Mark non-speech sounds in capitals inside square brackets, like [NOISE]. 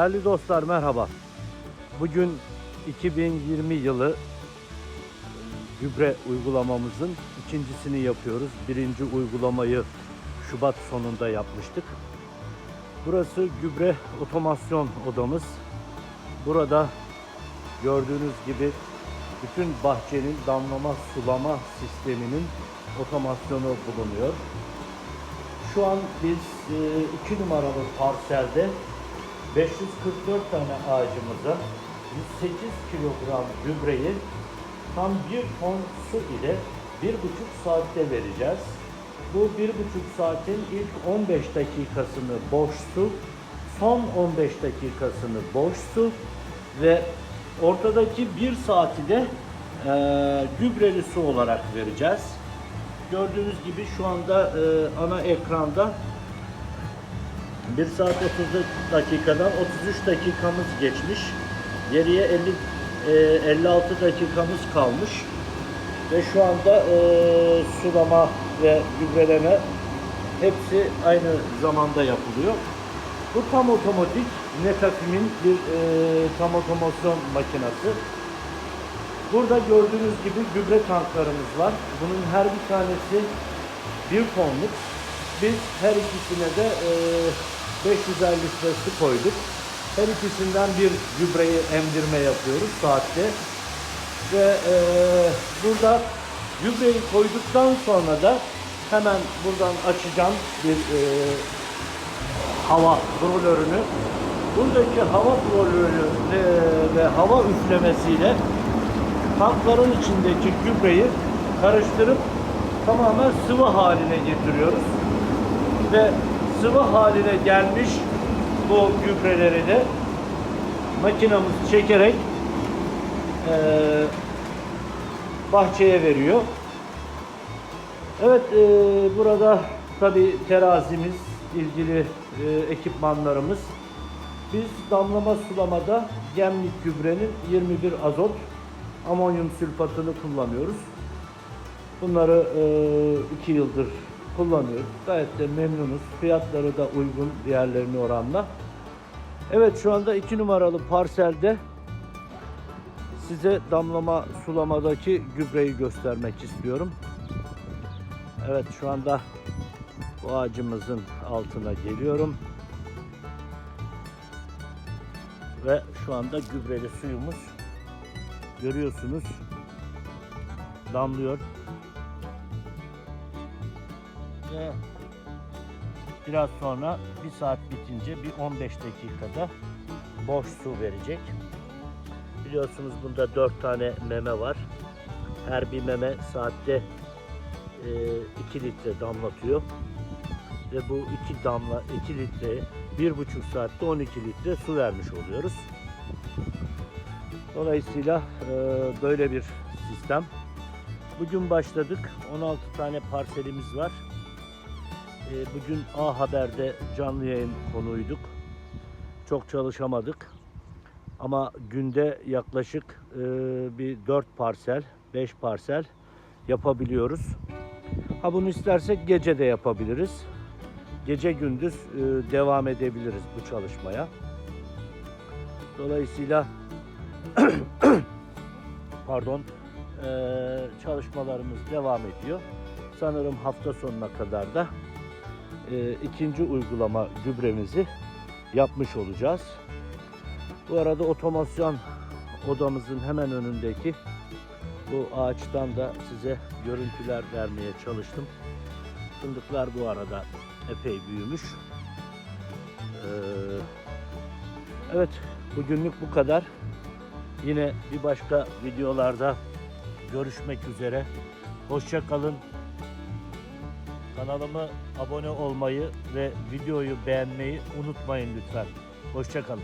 Değerli dostlar merhaba. Bugün 2020 yılı gübre uygulamamızın ikincisini yapıyoruz. Birinci uygulamayı Şubat sonunda yapmıştık. Burası gübre otomasyon odamız. Burada gördüğünüz gibi bütün bahçenin damlama sulama sisteminin otomasyonu bulunuyor. Şu an biz 2 numaralı parselde 544 tane ağacımıza 108 kilogram gübreyi tam bir ton su ile bir buçuk saatte vereceğiz. Bu bir buçuk saatin ilk 15 dakikasını boş su, son 15 dakikasını boş su ve ortadaki bir saati de eee gübreli su olarak vereceğiz. Gördüğünüz gibi şu anda e, ana ekranda 1 saat 30 dakikadan 33 dakikamız geçmiş. Geriye 50 e, 56 dakikamız kalmış. Ve şu anda e, sulama ve gübreleme hepsi aynı zamanda yapılıyor. Bu tam otomatik Netafim'in bir e, tam otomasyon makinesi. Burada gördüğünüz gibi gübre tanklarımız var. Bunun her bir tanesi bir tonluk. Biz her ikisine de e, 550 litre su koyduk. Her ikisinden bir gübreyi emdirme yapıyoruz saatte. Ve e, burada gübreyi koyduktan sonra da hemen buradan açacağım bir e, hava brolörünü. Buradaki hava brolörü e, ve hava üflemesiyle tankların içindeki gübreyi karıştırıp tamamen sıvı haline getiriyoruz. Ve sıvı haline gelmiş bu gübreleri de makinamız çekerek eee, bahçeye veriyor. Evet eee, burada tabi terazimiz, ilgili eee, ekipmanlarımız. Biz damlama sulamada gemlik gübrenin 21 azot amonyum sülfatını kullanıyoruz. Bunları 2 yıldır kullanıyoruz. Gayet de memnunuz. Fiyatları da uygun diğerlerine oranla. Evet şu anda 2 numaralı parselde size damlama sulamadaki gübreyi göstermek istiyorum. Evet şu anda bu ağacımızın altına geliyorum. Ve şu anda gübreli suyumuz görüyorsunuz damlıyor. Ve biraz sonra bir saat bitince bir 15 dakikada boş su verecek. Biliyorsunuz bunda 4 tane meme var. Her bir meme saatte e, 2 litre damlatıyor. Ve bu 2 damla 2 litre 1,5 saatte 12 litre su vermiş oluyoruz. Dolayısıyla e, böyle bir sistem. Bugün başladık. 16 tane parselimiz var. E, bugün A Haber'de canlı yayın konuyduk. Çok çalışamadık. Ama günde yaklaşık e, bir 4 parsel, 5 parsel yapabiliyoruz. Ha bunu istersek gece de yapabiliriz. Gece gündüz e, devam edebiliriz bu çalışmaya. Dolayısıyla [CLEARS THROAT] pardon eee, çalışmalarımız devam ediyor. Sanırım hafta sonuna kadar da eee, ikinci uygulama gübremizi yapmış olacağız. Bu arada otomasyon odamızın hemen önündeki bu ağaçtan da size görüntüler vermeye çalıştım. Fındıklar bu arada epey büyümüş. Eee, evet bugünlük bu kadar. Yine bir başka videolarda görüşmek üzere. Hoşça kalın. Kanalıma abone olmayı ve videoyu beğenmeyi unutmayın lütfen. Hoşça kalın.